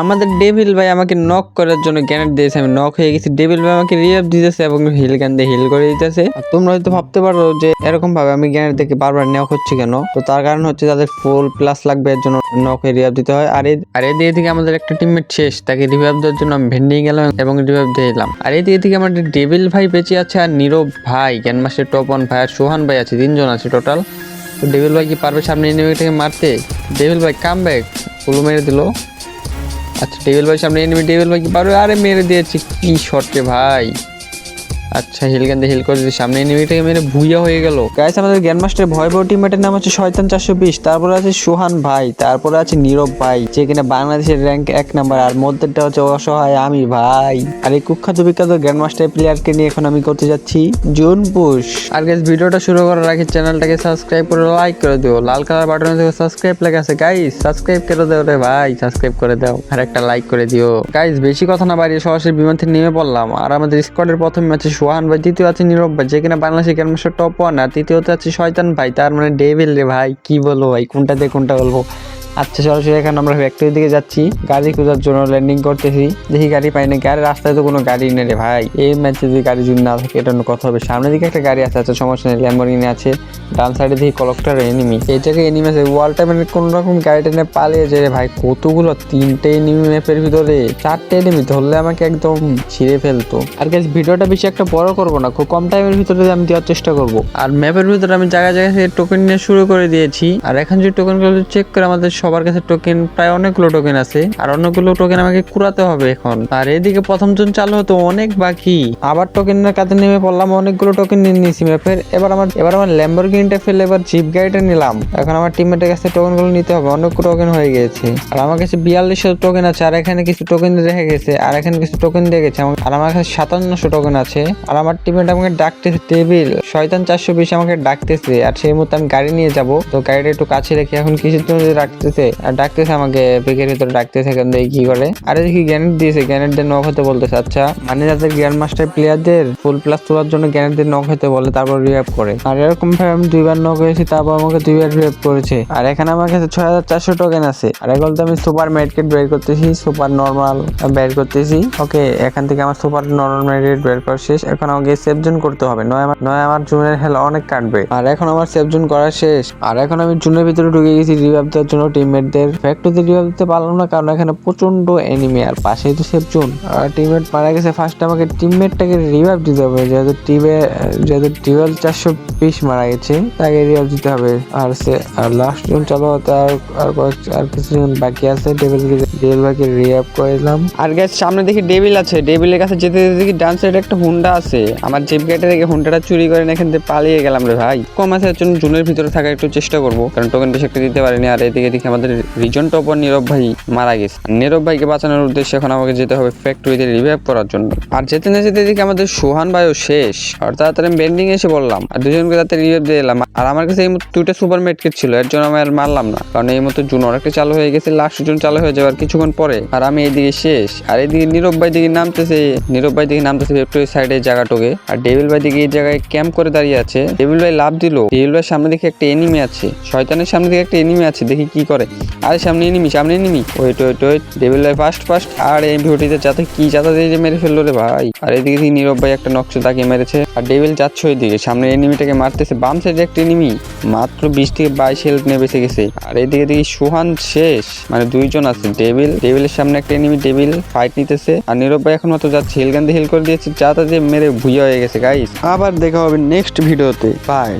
আমাদের ডেভিল ভাই আমাকে নক করার জন্য গ্যানেট দিয়েছে। আমি নক হয়ে গেছি। ডেভিল ভাই আমাকে রিয়াপ দিতেছে এবং হিল গান দিয়ে হিল করে দিতেছে। আর তোমরা হয়তো ভাবতে পারো যে এরকম ভাবে আমি গ্যানেট দেখে বারবার নক হচ্ছে কেন? তো তার কারণ হচ্ছে তাদের ফুল প্লাস লাগবে, এর জন্য নক হয়ে রিয়াপ দিতে হয়। আর আর এদিকে থেকে আমাদের একটা টিমমেট শেষ। তাকে রিভাইভ দেওয়ার জন্য আমি ভেন্ডিং গেলাম এবং রিভাইভ দিয়ে এলাম। আর এদিকে থেকে আমাদের ডেভিল ভাই বেঁচে আছে আর নীরব ভাই। জ্ঞান মাস্টার টপ ওয়ান ভাই আর সোহান ভাই আছে, তিনজন আছে টোটাল তো ডেভিল ভাই কি পারবে সামনে এনিমিটাকে মারতে? ডেভিল ভাই কাম ব্যাক মেরে দিল। আচ্ছা টেবিল ভাই সামনে এনিমি টেবিল ভাই কি পারবে? আরে মেরে দিয়েছি, কি শর্টে ভাই? আচ্ছা হিল গান দিয়ে হিল করে সামনে এনিমিটাকে মেরে ভুইয়া হয়ে গেল। গাইস আমাদের গ্যান মাস্টার ভয়বহ টিমমেটের নাম হচ্ছে শয়তান চারশো বিশ, তারপরে আছে সোহান ভাই, তারপরে আছে নীরব ভাই, যে কিনা বাংলাদেশের র্যাঙ্ক এক নাম্বার আর মধ্যেটা হচ্ছে অসহায় আমি ভাই। আর এই কুখ্যাত বিখ্যাত গ্র্যান্ড মাস্টার প্লেয়ারকে নিয়ে এখন আমি করতে যাচ্ছি জুন পুশ আর গাইস ভিডিওটা শুরু করার আগে চ্যানেলটাকে সাবস্ক্রাইব করে লাইক করে দিও। লাল কালার বাটনে দেখো সাবস্ক্রাইব লেখা আছে। গাইস সাবস্ক্রাইব করে দাও রে ভাই সাবস্ক্রাইব করে দাও। আর একটা লাইক করে দিও। গাইস বেশি কথা না বাড়িয়ে সরাসরি বিমান থেকে নেমে পড়লাম। আর আমাদের স্কোয়াডের প্রথম ম্যাচে সোহান ভাই তৃতীয় আছে নীরব ভাই, যে কিনা বাংলাদেশের গ্র্যান্ড মাস্টার টপ ওয়ান আর তৃতীয়তে আছে শয়তান ভাই, তার মানে ডেভিল রে ভাই, কি বলব ভাই, কোনটা দিয়ে কোনটা বলব? আচ্ছা সরাসরি এখন আমরা ফ্যাক্টরির দিকে যাচ্ছি। গাড়ি খোঁজার জন্য ল্যান্ডিং করতেছি। দেখি গাড়ি পাই নাকি? আর, রাস্তায় তো কোনো গাড়ি নেই রে ভাই। এই ম্যাচে যদি গাড়ি যদি না থাকে, এটা কথা হবে। সামনের দিকে একটা গাড়ি আছে আচ্ছা সমস্যা নেই ল্যাম্বরগিনি আছে। ডান সাইডে দেখি কলকটার এনিমি জায়গায় এনিমি আছে। ওয়ালটা মানে কোন রকম গাড়িটা নিয়ে পালিয়ে যায় রে ভাই। কতগুলো? তিনটে এনিমি ম্যাপের ভিতরে। চারটে এনিমি ধরলে আমাকে একদম ছিঁড়ে ফেলতো। আর গাইস ভিডিওটা বেশি একটা বড় করব না, খুব কম টাইমের ভিতরে আমি দেওয়ার চেষ্টা করব। আর ম্যাপের ভিতরে আমি জায়গায় জায়গায় টোকেন নিয়ে শুরু করে দিয়েছি। আর এখন যে টোকেনগুলো চেক করে আমাদের সবার কাছে টোকেন প্রায় অনেকগুলো টোকেন আছে। আর অনেকগুলো টোকেন আমাকে কুড়াতে হবে এখন। আর এদিকে প্রথম জন চালু হতো অনেক বাকি। আবার টোকেনের কাছে নেমে পড়লাম, অনেকগুলো টোকেন নিয়ে নিয়েছি ম্যাপের। এবার আমার এবার আমার ল্যাম্বরগিনিটা ফেলে এবার জিপ গাড়িটা নিলাম। এখন আমার টিমমেটের কাছে টোকেনগুলো নিতে হবে, অনেক টোকেন হয়ে গেছে। আর আমার কাছে বিয়াল্লিশশো টোকেন আছে, আর এখানে কিছু টোকেন রেখে গেছে, আর এখানে কিছু টোকেন দিয়ে গেছে। আর আমার কাছে সাতান্নশো টোকেন আছে। আর আমার টিমমেট আমাকে ডাকতেছে, টেবিল, শয়তান চারশো বিশ আমাকে ডাকতেছে, আর সেই মুহূর্তে আমি গাড়ি নিয়ে যাব। তো গাড়িটা একটু কাছে রেখে এখন কিছুর জন্য ডাকতেছে আর ডাকতেছে আমাকে, পেকের ভিতরে ডাকতেছে এখন দেখি কি করে? আরে দেখি গ্যানেট দিয়েছে, গ্যানেট দিয়ে নক হতে বলতেছে আচ্ছা মানে যাদের গ্র্যান্ড মাস্টার প্লেয়ারদের ফুল প্লাস তোলার জন্য গ্যানেট দিয়ে নক হতে বলে, তারপর রিয়াপ করে। আর এরকম ভাবে আমি দুইবার নক হয়েছি, তারপর আমাকে দুইবার রিয়াপ করেছে। আর এখানে আমার কাছে ছয় হাজার চারশো টোকেন আছে। আর এখন তো আমি সুপার মেডকেট বের করতেছি সুপার নর্মাল বের করতেছি। ওকে এখান থেকে আমার সুপার নর্মাল মেডকেট বের করা শেষ। এখন আমাকে সেভ জোন করতে হবে, নয় আমার নয় আমার জুনের হেল অনেক কাটবে। আর এখন আমার সেভ জোন করা শেষ। আর এখন আমি জুনের ভিতরে ঢুকে গেছি রিভাইভ দেওয়ার জন্য টিমমেটদের ফ্যাক্টরিতে রিভাইভ দিতে পারলাম না, কারণ এখানে প্রচণ্ড এনিমি আর পাশেই তো সেভ জোন আর টিমমেট মারা গেছে ফার্স্ট আমাকে টিমমেটটাকে রিভাইভ দিতে হবে, যেহেতু টিমে যেহেতু টুয়েলভ চারশো পিস মারা গেছে, তাকে রিভাইভ দিতে হবে। আর সে, আর লাস্ট জন চালু হতে আর কয়েক- আর কিছুজন বাকি আছে ডেভিলকে ডেভিল ভাইকে রিভাইভ করে দিলাম আর গ্যাস সামনে দেখি ডেভিল আছে। ডেভিলের কাছে যেতে যেতে দেখি ডান সাইডে একটা হুন্ডা আছে। আমার জিপ গেটে দেখে হুন্ডাটা চুরি করে এখান থেকে পালিয়ে গেলাম রে ভাই। কম আছে জন্য জুনের ভিতরে থাকার একটু চেষ্টা করব, কারণ টোকেন বেশি একটা দিতে পারিনি, আর এদিকে দেখি আমাদের রিজন টপার নীরব ভাই মারা গেছে। নীরব ভাইকে বাঁচানোর উদ্দেশ্যে এখন আমাকে যেতে হবে ফ্যাক্টরিতে রিভাইভ করার জন্য। আর যেতে না যেতে দেখি আমাদের সোহান ভাইও শেষ। তাড়াতাড়ি আমি বেন্ডিং এসে বললাম আর দুজনকে তাড়াতাড়ি রিভাইভ দিয়ে এলাম। আর আমার কাছে এই মুহূর্তে দুইটা সুপার মেডকিট ছিল। এর জন্য আমি আর মারলাম না। কারণ এই মুহূর্তে জুন অনেকটা চালু হয়ে গেছে। লাস্ট জুন চালু হয়ে যাওয়ার কিছুক্ষণ পরে। আর আমি এইদিকে শেষ। আর এইদিকে নীরব ভাই দিকে নামতেছে। নীরব ভাই দিকে নামতেছে ফ্যাক্টরির সাইডে জায়গাটুকে। আর ডেভিল ভাই দিকে এই জায়গায় ক্যাম্প করে দাঁড়িয়ে আছে। ডেভিল ভাই লাভ দিল। ডেভিল ভাই সামনে দিকে একটা এনিমি আছে। শয়তানের সামনে দিকে একটা এনিমি আছে। দেখি কি করে। আরে সামনে এনিমি সামনে enemy wait wait wait devil ভাই ফার্স্ট ফার্স্ট আর এই ভিডিওটিতে যাতে কি যাতা দিয়ে মেরে ফেলল রে ভাই। আর এদিকে দেখি নীরব ভাই একটা নকশা তাকে মেরেছে। আর ডেভিল যাচ্ছে ওইদিকে সামনে এনিমিটাকে মারতেছে, বাম সাইডে একটা এনিমি মাত্র বিশ থেকে বাইশ হেলথ নিয়ে বেঁচে গেছে। আর এদিকে দেখি সুহান শেষ মানে দুইজন আছে ডেভিল ডেভিলের সামনে একটা এনিমি ডেভিল ফাইট নিতেছে। আর নীরব ভাই এখন মতো যাচ্ছে হেলগান দিয়ে হেল করে দিয়েছে, যাতা দিয়ে মেরে ভুইয়া হয়ে গেছে গাইস আবার দেখা হবে নেক্সট ভিডিওতে বাই